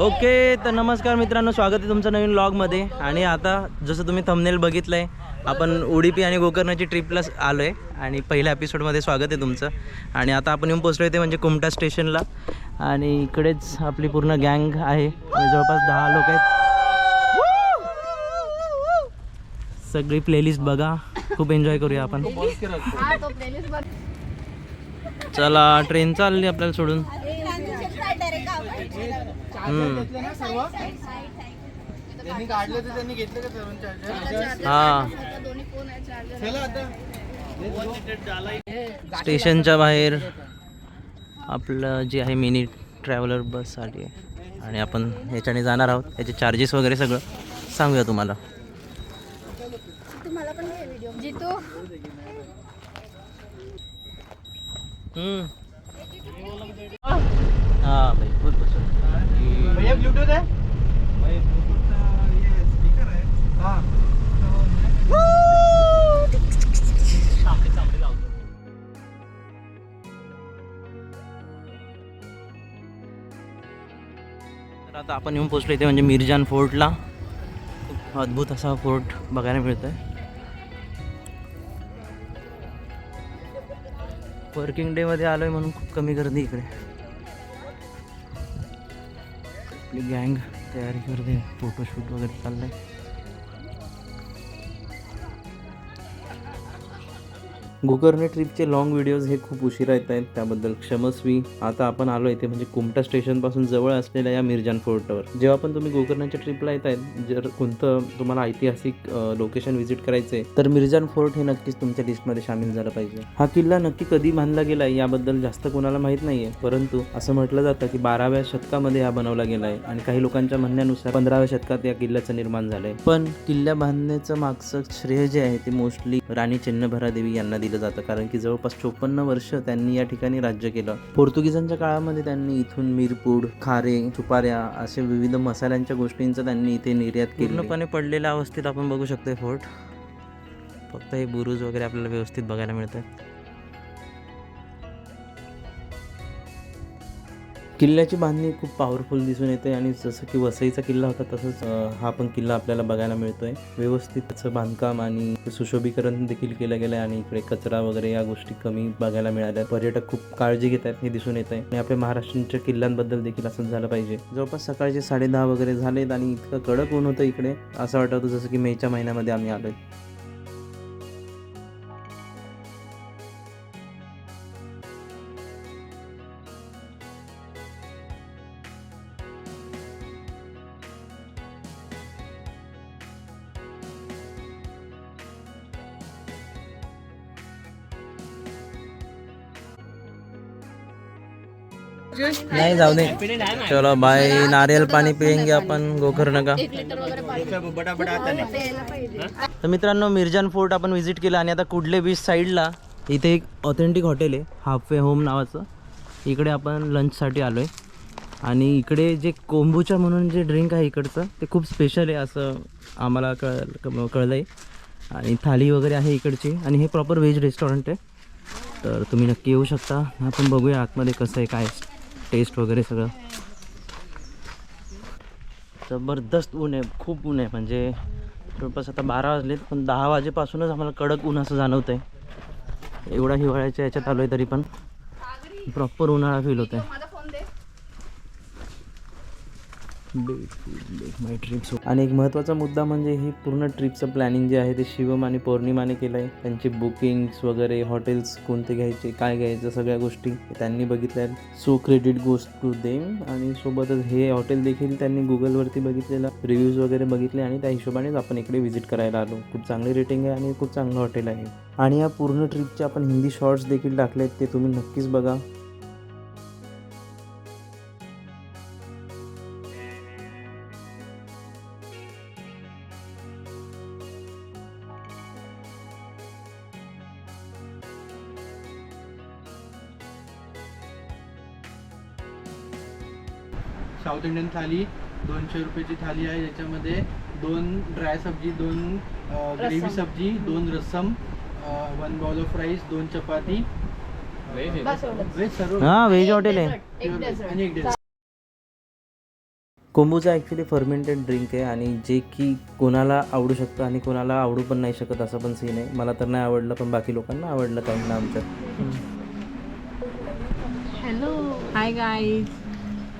Okay तर नमस्कार मित्रांनो स्वागत आहे तुमचं नवीन लॉगमध्ये आणि आता जसं तुम्ही थंबनेल बघितलं आहे आपण उडीपी आणि गोकर्णाची ट्रिपला आलो आहे आणि पहिल्या एपिसोडमध्ये स्वागत आहे तुमचं. आणि आता आपण येऊन पोचलो इथे ते म्हणजे कुमटा स्टेशनला आणि इकडेच आपली पूर्ण गँग आहे. म्हणजे जवळपास दहा लोक आहेत. सगळी प्लेलिस्ट बघा. खूप एन्जॉय करूया आपण. चला ट्रेन चालली आपल्याला सोडून. हम्म. त्यांनी काढले तर त्यांनी घेतले का सर्वांचे charger? हा. दोन्ही फोन आहे चार्जर चला आता. स्टेशनच्या बाहेर आपलं जे आहे मिनी ट्रॅव्हलर बस आली आहे. आणि आपण ह्याच्याने जाणार आहोत. याचे चार्जेस वगैरे सगळं सांगूया तुम्हाला. तुम्हाला पण घे व्हिडिओ जितू. हां भाई भैया ब्लूटूथ है हाँ. तर आता आपण येऊन पोचलो इथे म्हणजे मिरजान फोर्टला. खूप अद्भुत असा फोर्ट बघायला मिळतोय. वर्किंग डेमध्ये आलो आहे म्हणून खूप कमी गर्दी इकडे. आपली गँग तयारी करते. फोटोशूट वगैरे चाललं आहे गोकर्णी ट्रिपचे लॉंग व्हिडिओज हे खूप उशिरा येत आहेत त्याबद्दल क्षमस्वी. आता आपण आलो इथे म्हणजे कुमटा स्टेशनपासून जवळ असलेल्या या मिरजान फोर्टवर जेव्हा पण तुम्ही गोकर्णाच्या ट्रिपला येत आहेत जर कोणतं तुम्हाला ऐतिहासिक लोकेशन व्हिजिट करायचे तर मिरजान फोर्ट हे नक्कीच तुमच्या लिस्टमध्ये सामील झालं पाहिजे. हा किल्ला नक्की कधी बांधला गेला याबद्दल जास्त कोणाला माहीत नाहीये परंतु असं म्हटलं जातं की बाराव्या शतकामध्ये हा बनवला गेला आहे आणि काही लोकांच्या म्हणण्यानुसार पंधराव्या शतकात या किल्ल्याचं निर्माण झालंय. पण किल्ल्या बांधण्याचं मागचं श्रेय जे आहे ते मोस्टली राणी चिन्नभरादेवी यांना दिलं जातं. कारण की जवळपास चोपन्न वर्ष त्यांनी या ठिकाणी राज्य केलं. पोर्तुगीजांच्या काळामध्ये त्यांनी इथून मिरपूड खारे सुपाऱ्या असे विविध मसाल्यांच्या गोष्टींचं त्यांनी इथे निर्यात केली. पूर्णपणे पडलेल्या अवस्थेत आपण बघू शकतो फोर्ट. फक्त हे बुरुज वगैरे आपल्याला व्यवस्थित बघायला मिळतात किल्ल्याची बांधणी खूप पॉवरफुल दिसून येते आणि जसं की वसईचा किल्ला होता तसंच हा पण किल्ला आपल्याला बघायला मिळतोय. व्यवस्थित त्याचं बांधकाम आणि सुशोभीकरण देखील केलं गेलं आहे आणि इकडे कचरा वगैरे या गोष्टी कमी बघायला मिळाल्या पर्यटक खूप काळजी घेत आहेत हे दिसून येत आहे आणि आपल्या महाराष्ट्रांच्या किल्ल्यांबद्दल देखील असंच झालं पाहिजे. जवळपास सकाळचे साडेदहा वगैरे झालेत आणि इतकं कडक ऊन होतं इकडे. असं वाटत होतं जसं की मेच्या महिन्यामध्ये आम्ही आलोय. नाही जाऊ दे. चलो बाय नारियल पाणी पियेंगे आपण गोकर्ण का तर मित्रांनो मिरजान फोर्ट आपण व्हिजिट केला आणि आता कुडले बीच साईडला इथे एक ऑथेंटिक हॉटेल आहे हाफवे होम नावाचं. इकडे आपण लंचसाठी आलो आहे आणि इकडे जे कोंबूचा म्हणून जे ड्रिंक आहे इकडचं ते खूप स्पेशल आहे असं आम्हाला कळ कळलं आहे आणि थाली वगैरे आहे इकडची. आणि हे प्रॉपर व्हेज रेस्टॉरंट आहे. तर तुम्ही नक्की येऊ शकता. आपण बघूया आतमध्ये कसं आहे काय टेस्ट वगैरे सगळं? जबरदस्त ऊन आहे खूप ऊन आहे. म्हणजे जवळपास आता बारा वाजलेत पण दहा वाजेपासूनच आम्हाला कडक ऊन असं जाणवत आहे एवढा हिवाळ्याच्या याच्यात आलो आहे तरी पण. प्रॉपर उन्हाळा फील होत आहे माझा फोन दे माय ट्रिप आणि एक महत्त्वाचा मुद्दा म्हणजे ही पूर्ण ट्रिपचं प्लॅनिंग जे आहे ते शिवम आणि पौर्णिमाने केलं आहे त्यांची बुकिंग्स वगैरे हॉटेल्स कोणते घ्यायचे काय घ्यायचं सगळ्या गोष्टी त्यांनी बघितल्या. आहेत so credit goes to them आणि सोबतच हे हॉटेल देखील त्यांनी गुगलवरती बघितलेलं रिव्ह्यूज वगैरे बघितले आणि त्या हिशोबानेच आपण इकडे व्हिजिट करायला आलो. खूप चांगली रेटिंग आहे आणि खूप चांगलं हॉटेल आहे. आणि या पूर्ण ट्रिपचे आपण हिंदी शॉर्ट्स देखील आहेत ते तुम्ही नक्कीच बघा. साऊथ इंडियन थाली दोनशे रुपयाची थाली आहे. याच्यामध्ये दोन ड्राय सब्जी दोन ग्रेव्ही. सब्जी दोन rasam one bowl of rice दोन चपाती. व्हेज सर्व. हां व्हेज हॉटेल आहे. एक आणि डेझर्ट एक dessert. Kombucha actually fermented drink आहे आणि जे की कोणाला आवडू शकतं आणि कोणाला आवडू पण नाही शकत असं पण सीन आहे. मला तर नाही आवडलं पण बाकी लोकांना आवडलं काहींना आमच्यात हॅलो. हाय गाईज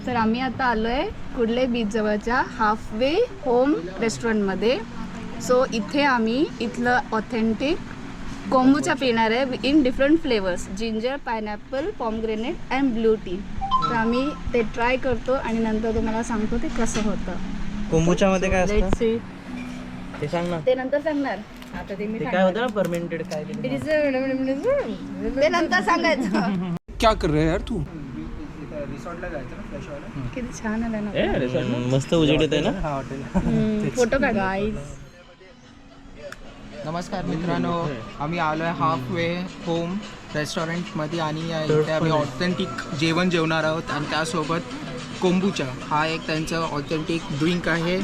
तर आम्ही आता आलो आहे कुडले बीच जवळच्या हाफ वे होम रेस्टॉरंटमध्ये सो इथे आम्ही इथलं ऑथेंटिक कोंबूचा पिणार आहे in different flavours ginger pineapple pomegranate and blue tea तर आम्ही ते ट्राय करतो आणि नंतर तुम्हाला सांगतो ते कसं होतं. कोंबूच्यामध्ये काय असतं. ते सांग ना. ते नंतर सांगणार. आता ते मी ते काय होतं ना फर्मेंटेड काय ते? ते नंतर सांगायचं. क्या कर रहे है यार तू? किती छान आलं ना. हम्म, मस्त उजेड येत आहे ना? हा हॉटेल फोटो काढ. गाईज नमस्कार मित्रांनो आम्ही आलो आहे हाफ वे होम रेस्टॉरंटमध्ये आणि इथे आम्ही ऑथेंटिक जेवण जेवणार आहोत आणि त्यासोबत कोंबूचा हा एक त्यांचं ऑथेंटिक ड्रिंक आहे.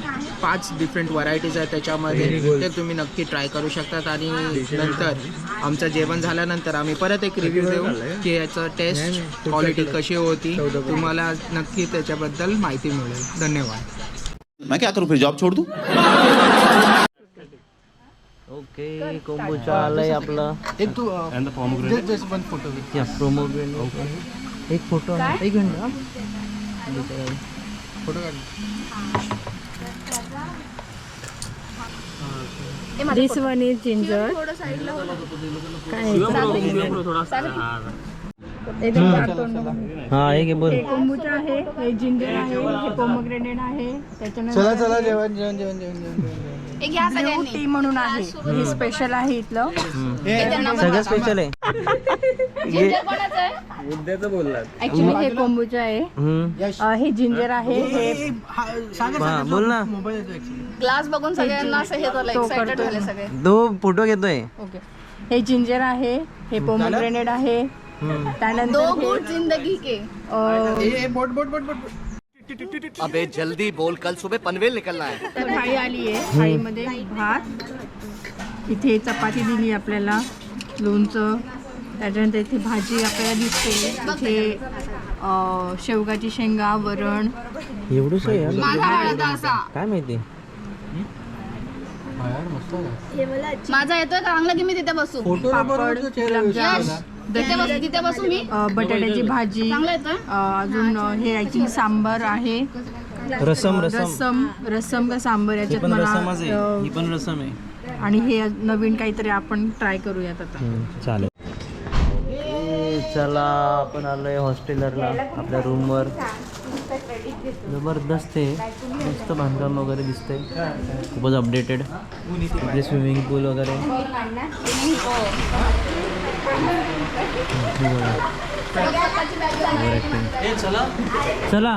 पाच डिफरंट व्हरायटीज आहेत त्याच्यामध्ये. ते तुम्ही नक्की ट्राय करू शकतात आणि नंतर आमचं जेवण झाल्यानंतर आम्ही परत एक रिव्ह्यू देऊ की याचं टेस्ट क्वालिटी कशी होती. तुम्हाला नक्की त्याच्याबद्दल माहिती मिळेल. धन्यवाद. मैं क्या करूँ फिर जॉब छोड़ दूँ? ओके कोंबूचा आलंय आपला. एक तू जस्ट वन फोटो या प्रोमो एक फोटो एक मिनिट फोटो काढ दिस वन इज जिंजर हा आहे की बोल. कोंबूचा आहे हे जिंजर आहे हे पोमोग्रेनेट आहे त्याच्यानंतर चला चला जेवण जेवण जेवण जेवण जेवण. ब्लू टी म्हणून आहे. हे स्पेशल आहे इथलं. सगळं स्पेशल आहे. ऍक्च्युली हे कोंबूचा आहे. हम्म. अं, हे जिंजर आहे हे हा बोल ना. ग्लास बघून सगळ्यांना असं हे झालं एक्साइटेड झाले सगळे. तो फोटो घेतोय. ओके. हे जिंजर आहे हे पोमोग्रेनेट आहे. हम्म. त्यानंतर दो गुड जिंदगी के. बोट बोट बोट बोट. अबे जल्दी बोल. कल सुबह पनवेल निकलना है. थाळी आली आहे. थाळीमध्ये भात इथे चपाती दिली आपल्याला लोणचं त्याच्यानंतर इथे भाजी आपल्याला दिसते. इथे अं, शेवगाची शेंगा वरण. एवढंच आहे यार. माझा आवडता असा. काय माहिती? माझा येतोय चांगला की मी तिथे बसू. फोटो पापड गुलाबजाम. तिथे बसू तिथे बसू मी अं, बटाट्याची भाजी चांगला येतोय अं, अजून अं, हे आय थिंक सांबर आहे. रसम रसम. रसम रसम का सांबर ही याच्यात पण मला रसमच आहे. अं, ही पण रसम आहे. आणि हे नवीन काहीतरी आपण ट्राय करूयात आता. हम्म, चालेल. ए, चला आपण आलोय हॉस्टेलरला आपल्या रूमवर जबरदस्त आहे. मस्त बांधकाम वगैरे दिसतंय. खूपच अपडेटेड इथे स्विमिंग पूल वगैरे. चला.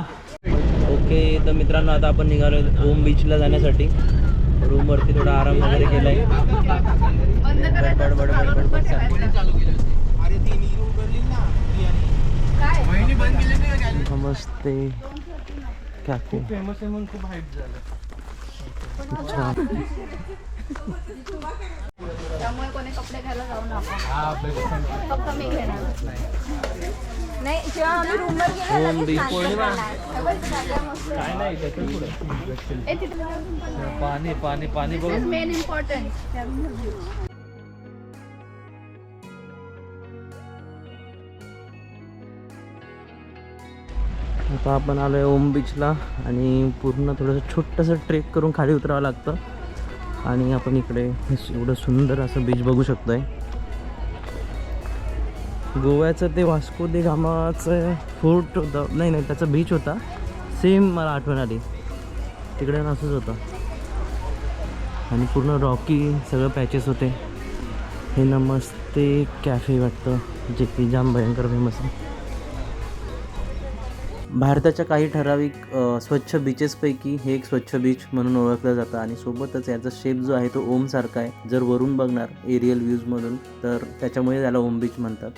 ओके तर मित्रांनो आता आपण निघालो ओम बीचला जाण्यासाठी. रूमवरती थोडा आराम वगैरे केलाय. बडबड बडबड बडबड चालली. अरे ती नीरू उघडली ना ती आणि- वहिनी बंद केली नाही का galley? नमस्ते. कॅफे. फेमस आहे म्हणून खूप हाईट झालं अच्छा त्यामुळे कोणी कपडे घ्यायला जाऊ नका. हा फक्त मी घेणार. नाही जेव्हा आम्ही रूमवर गेलो पाणी पाणी पाणी बघ मेन इम्पॉर्टंट आता आपण आलो आहे ओम बीचला आणि पूर्ण थोडंसं छोटंसं ट्रेक करून खाली उतरावं लागतं. आणि आपण इकडे एवढं सुंदर असं बीच बघू शकतो आहे गोव्याचं ते वास्को दे गामाचं फोर्ट होतं. नाही नाही त्याचा बीच होता. सेम मला आठवण आली. तिकडे असंच होतं. आणि पूर्ण रॉकी सगळं पॅचेस होते. हे नमस्ते कॅफे वाटतं जे की जाम भयंकर फेमस आहे. भारताच्या काही ठराविक स्वच्छ बीचेसपैकी हे एक स्वच्छ बीच म्हणून ओळखलं जातं आणि सोबतच याचा शेप जो आहे तो ओमसारखा आहे. जर वरून बघणार एरियल व्ह्यूजमधून तर त्याच्यामुळे त्याला ओम बीच म्हणतात.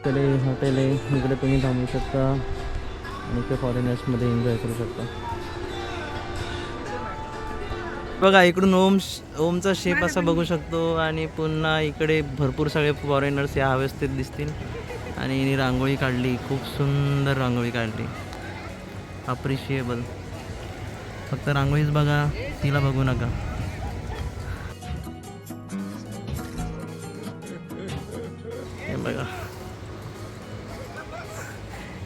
इकडे हॉटेल आहे इकडे तुम्ही थांबू शकता. आणि ते फॉरेनर्समध्ये एन्जॉय करू शकता. बघा इकडून ओम ओमचा शेप असा बघू शकतो. आणि पुन्हा इकडे भरपूर सगळे फॉरेनर्स या अवस्थेत दिसतील. आणि हिने रांगोळी काढली. खूप सुंदर रांगोळी काढली. अप्रिशिएबल फक्त रांगोळीच बघा. तिला बघू नका. हे बघा.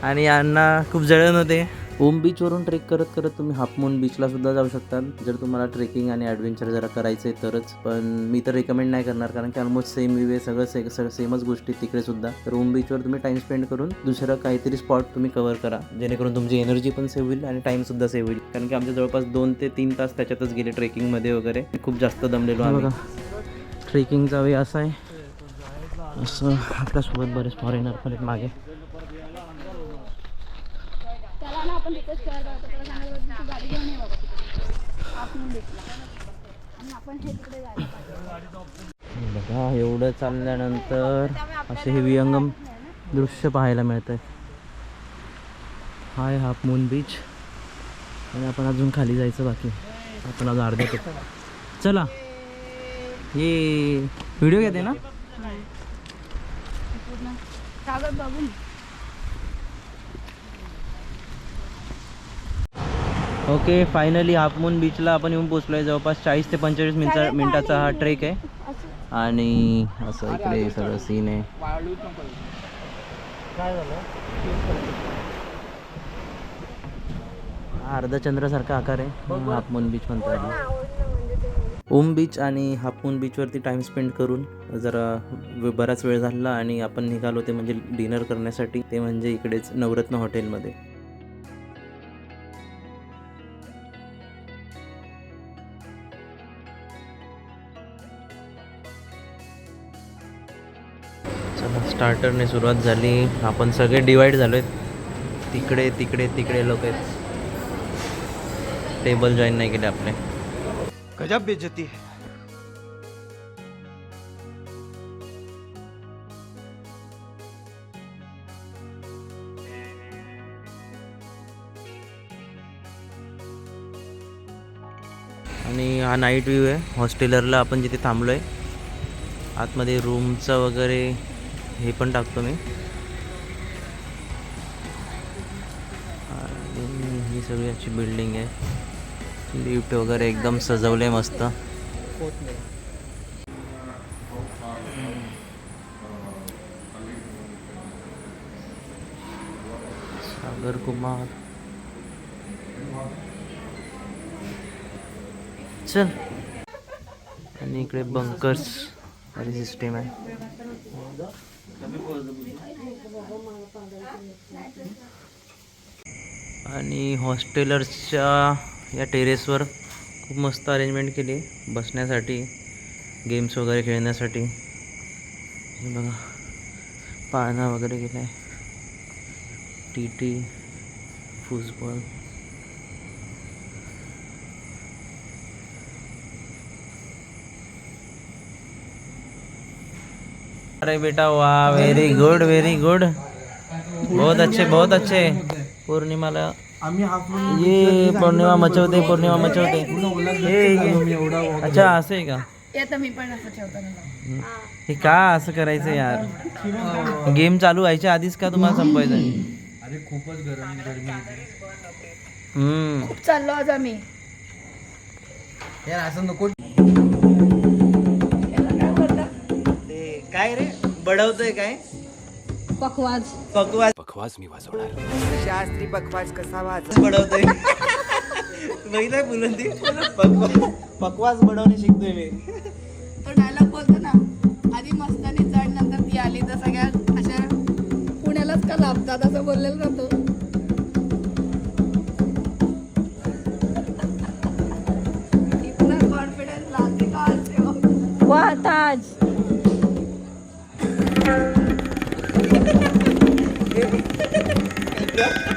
आणि यांना खूप जळण होते. ओम बीचवरून ट्रेक करत करत तुम्ही हाफमून बीचला सुद्धा जाऊ शकता. जर तुम्हाला ट्रेकिंग आणि ॲडव्हेंचर जरा करायचं आहे तरच पण मी तर रेकमेंड नाही करणार कारण की ऑलमोस्ट सेम वे सगळं से सगळं सेमच गोष्टी तिकडे सुद्धा. तर ओम बीचवर तुम्ही टाइम स्पेंड करून दुसरं काहीतरी स्पॉट तुम्ही कव्हर करा. जेणेकरून तुमची एनर्जी पण सेव्ह होईल आणि टाइम सुद्धा सेव्ह होईल. कारण की आमच्या जवळपास दोन ते तीन तास त्याच्यातच गेले ट्रेकिंगमध्ये वगैरे. खूप जास्त दमलेलो आहे ट्रेकिंगचा वे असा आहे. असं आपल्यासोबत बरेच फॉरेनर पण आहेत मागे त्याला ना आपण तिथेच खेळत होतो त्याला सांगितलं होतं, तू गाडी घेऊन ये बाबा तिकडे. आपण भेटला. आणि आपण हे तिकडे जायला पाहिजे. बघा एवढं चालल्यानंतर असे हे विहंगम दृश्य पाहायला मिळत आहे हाय हाफ मून बीच. आणि आपण अजून खाली जायचं बाकी. आपण अजून अर्ध्या ते चला. ये. व्हिडिओ घेते ना? बघून. ओके फायनली हाफ मून बीचला आपण येऊन पोचलो आहे जवळपास चाळीस ते पंचेचाळीस मिनिटा मिनिटाचा हा ट्रेक आहे. आणि असं इकडे सगळं सीन आहे. हा अर्धचंद्रासारखा आकार आहे. हाफ मून बीच म्हणतो याला. ओम बीच आणि हाफ मून बीचवरती टाइम स्पेंड करून जरा वे- बराच वेळ झाला आणि आपण निघालो ते म्हणजे डिनर करण्यासाठी. ते म्हणजे इकडेच नवरत्न हॉटेलमध्ये स्टार्टरने सुरुवात झाली. आपण सगळे डिवाईड झालो आहेत तिकडे तिकडे तिकडे लोक आहेत. टेबल जॉईन नाही केले आपले. गजब बेजती है. आणि हा नाईट व्ह्यू आहे. हॉस्टेलरला आपण जिथे थांबलो आहे आतमध्ये रूमचं वगैरे हे पण टाकतो मी. आणि ही सगळी अशी बिल्डिंग आहे. लिफ्ट वगैरे एकदम सजवले मस्त. सागर कुमार. चल. आणि इकडे बंकर्स सिस्टीम आहे. आणि हॉस्टेलर्सच्या या टेरेसवर खूप मस्त अरेंजमेंट केली बसण्यासाठी गेम्स वगैरे खेळण्यासाठी. हे बघा पाळणा वगैरे केला आहे टी टी फुटबॉल अरे बेटा वाह वेरी गुड वेरी गुड बहुत अच्छे बहुत अच्छे. पौर्णिमाला. ये पौर्णिमा मचवते पौर्णिमा मचवते. हे. अच्छा असं आहे का? हे का असं करायचं यार? गेम चालू व्हायच्या आधीच का तुम्हाला संपवायचं हम्म. खूप चाललो आज आम्ही. यार असं नको. वडवतोय काय? पखवाज पखवाज पखवाज मी वाजवणार. शास्त्री पखवाज कसा वाज बडवतोय बघितलंय बुलंदी पकवास पकवास बडवणे शिकतोय मी. तो डायलॉग बोलतो ना आधी मस्तानी चढ नंतर ती आली तर सगळ्या अशा पुण्यालाच का लाभतात असं बोललेलं जातो कॉन्फिडन्स लागते का? Yeah.